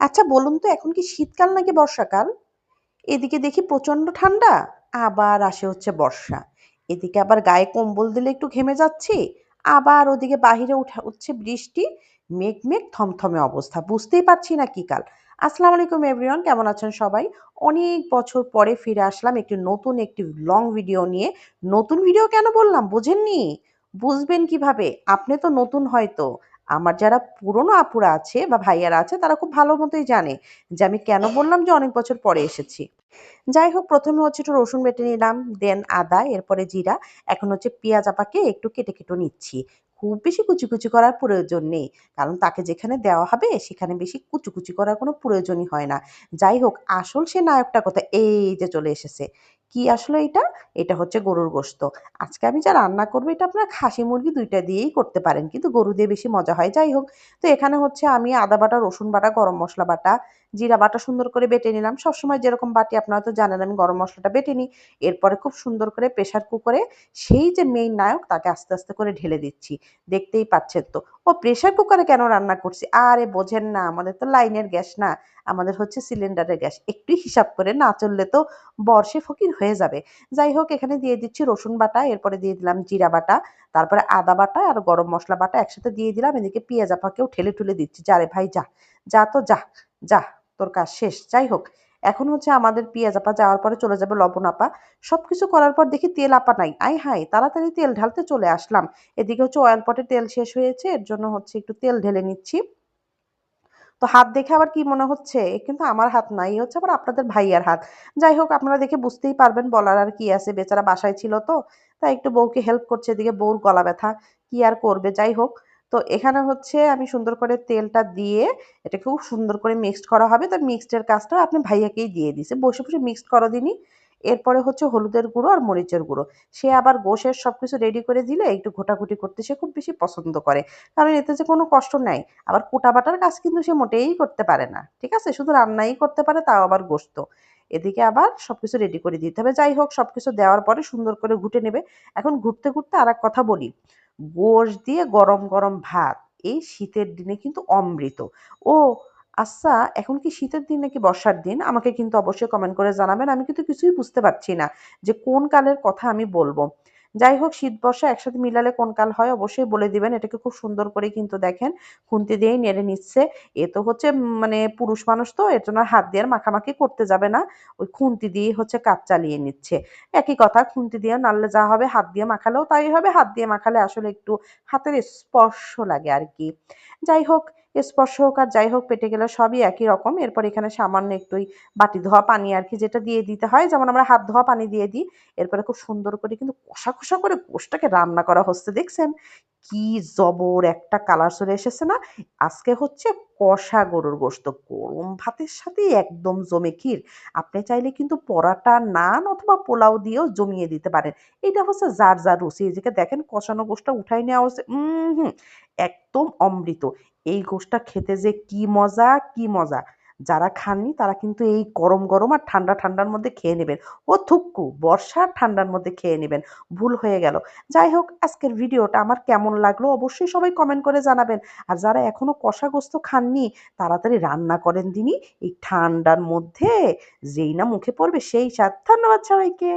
আচ্ছা বলুন তো, এখন কি শীতকাল নাকি বর্ষাকাল? এদিকে দেখি প্রচণ্ড ঠান্ডা, আবার আসে হচ্ছে বর্ষা। এদিকে আবার গায়ে কম্বল দিলে একটু ঘেমে যাচ্ছি, আবার ওদিকে বাহিরে উঠা উঠছে বৃষ্টি, মেঘ মেঘ থমথমে অবস্থা, বুঝতেই পারছি না কি কাল। আসসালামু আলাইকুম এভরিওয়ান কেমন আছেন সবাই? অনেক বছর পরে ফিরে আসলাম একটি নতুন, একটি লং ভিডিও নিয়ে। নতুন ভিডিও কেন বললাম? বুঝেননি? বুঝবেন কীভাবে? আপনি তো নতুন হয়তো। আমার যারা পুরনো আপুরা আছে বা ভাইয়ারা আছে, তারা খুব ভালো মতোই জানে যে আমি কেন বললাম যে অনেক বছর পরে এসেছি। যাই হোক, প্রথমে হচ্ছে একটু রসুন বেটে নিলাম, দেন আদা, এরপরে জিরা, এখন হচ্ছে পেঁয়াজ আপাকে একটু কেটে কেটে নিচ্ছি। খুব বেশি কুচি কুচি করার প্রয়োজন নেই, কারণ তাকে যেখানে দেওয়া হবে, সেখানে বেশি কুচি কুচি করার কোনো প্রয়োজনই হয় না। যাই হোক, আসল সে নায়কটা কোথায়? এই যে চলে এসেছে। কি আসলে এটা? এটা হচ্ছে গরুর গোস্ত। আজকে আমি যা রান্না করব, এটা আপনার খাসি মুরগি দুইটা দিয়েই করতে পারেন। কিন্তু গরু দিয়ে বেশি মজা হয়। যাই হোক, তো এখানে হচ্ছে আমি আদা বাটা, রসুন বাটা, গরম মশলা বাটা জিরা বাটা সুন্দর করে বেটে নিলাম। সবসময় যেরকম বাটি আপনারা তো জানেন, আমি গরম মশলাটা বেটে নিই। এরপরে খুব সুন্দর করে প্রেশার কুকারে সেই যে মেইন নায়ক, তাকে আস্তে আস্তে করে ঢেলে দিচ্ছি। দেখতেই পাচ্ছেন তো। ও প্রেশার কুকারে কেন রান্না করছি? আরে বোঝেন না, আমাদের তো লাইনের গ্যাস না, আমাদের হচ্ছে সিলিন্ডারের গ্যাস। একটু হিসাব করে না চললে তো বর্ষে ফকির হয়ে যাবে। যাই হোক, এখানে দিয়ে দিচ্ছি রসুন বাটা, এরপরে দিয়ে দিলাম জিরা বাটা, তারপরে আদা বাটা আর গরম মশলা বাটা একসাথে দিয়ে দিলাম। এদিকে পেঁয়াজ আপাকেও ঠেলে ঠুলে দিচ্ছি। যা রে ভাই, যা যা তো যা যা। তোর কাজ শেষ। যাই হোক, এখন হচ্ছে আমাদের পেঁয়াজ আপা যাওয়ার পরে চলে যাবে লবণ আপা। সব কিছু করার পর দেখি তেল আপা নাই। আই হাই তাড়াতাড়ি তেল ঢালতে চলে আসলাম। এদিকে হচ্ছে অয়েল পটে তেল শেষ হয়েছে, এর জন্য হচ্ছে একটু তেল ঢেলে নিচ্ছি। তো হাত দেখে আবার কি মনে হচ্ছে? কিন্তু আমার হাত নাই হচ্ছে আবার আপনাদের ভাইয়ার হাত। যাই হোক, আপনারা দেখে বুঝতেই পারবেন বলার আর কি আছে। বেচারা বাসায় ছিল তো, তাই একটু বউকে হেল্প করছে, এদিকে বউর গলা ব্যথা। কি আর করবে? যাই হোক তো এখানে হচ্ছে আমি সুন্দর করে তেলটা দিয়ে এটা খুব সুন্দর করে মিক্সড করা হবে। তো মিক্সডের কাজটা আপনি ভাইয়াকেই দিয়ে দিছে বসে বসে মিক্সড করো দিনই এরপরে হচ্ছে হলুদের গুঁড়ো আর মরিচের গুঁড়ো। সে আবার গোশের সব কিছু রেডি করে দিলে একটু ঘোটাঘুটি করতে সে খুব বেশি পছন্দ করে। কারণ এতে যে কোনো কষ্ট নাই। আবার কুটা বাটার কাজ কিন্তু সে মোটেই করতে পারে না। ঠিক আছে? শুধু রান্নাই করতে পারে, তাও আবার গোস্ত এদিকে আবার সবকিছু রেডি করে দিতে হবে। যাই হোক, সবকিছু দেওয়ার পরে সুন্দর করে ঘুটে নেবে। এখন ঘুরতে ঘুরতে আর কথা বলি। গোশ দিয়ে গরম গরম ভাত, এই শীতের দিনে কিন্তু অমৃত। ও আচ্ছা এখন কি শীতের দিন নাকি বর্ষার দিন? আমাকে কিন্তু অবশ্যই কমেন্ট করে জানাবেন, আমি কিন্তু কিছুই বুঝতে পারছি না যে কোন কালের কথা আমি বলব। যাই হোক শীত বর্ষা একসাথে মিলালে কোন কাল হয় অবশ্যই বলে দিবেন। এটাকে খুব সুন্দর করে কিন্তু দেখেন, খুন্তি দিয়েই নেড়ে নিচ্ছে। এ তো হচ্ছে মানে পুরুষ মানুষ তো, এর জন্য হাত দিয়ে মাখামাখি করতে যাবে না। ওই খুন্তি দিয়ে হচ্ছে কাজ চালিয়ে নিচ্ছে। একই কথা, খুন্তি দিয়ে নাড়লে যা হবে, হাত দিয়ে মাখালেও তাই হবে। হাত দিয়ে মাখালে আসলে একটু হাতের স্পর্শ লাগে আর কি। যাই হোক স্পর্শ হোক আর যাই হোক, পেটে গেলে সবই একই রকম। এরপর এখানে সামান্য একটু বাটি ধোয়া পানি আর কি যেটা দিয়ে দিতে হয়। যেমন আমরা হাত ধোয়া পানি দিয়ে দিই। এরপরে খুব সুন্দর করে কিন্তু কষা কষা করে গোষ্ঠটাকে রান্না করা হচ্ছে, দেখছেন? কি জবর একটা কালার চলে এসেছে না? আজকে হচ্ছে কষা গরুর গোস্ত গরম ভাতের সাথে একদম জমে ক্ষীর। আপনি চাইলে কিন্তু পরাটা নান অথবা পোলাও দিয়েও জমিয়ে দিতে পারেন। এটা হচ্ছে যার যার রুচি এদিকে দেখেন কষানো গোষ্ঠটা উঠাই নেওয়া হচ্ছে হুম, একদম অমৃত। এই গোশটা খেতে যে কি মজা কি মজা। যারা খাননি তারা কিন্তু এই গরম গরম আর ঠান্ডা ঠান্ডার মধ্যে খেয়ে নেবেন। ও থুক্কু বর্ষার ঠান্ডার মধ্যে খেয়ে নেবেন। ভুল হয়ে গেল। যাই হোক, আজকের ভিডিওটা আমার কেমন লাগল অবশ্যই সবাই কমেন্ট করে জানাবেন। আর যারা এখনও কষাগ্রস্ত খাননি, তাড়াতাড়ি রান্না করেন তিনি এই ঠান্ডার মধ্যে যেই না মুখে পড়বে সেই স্বাদ। ধন্যবাদ সবাইকে।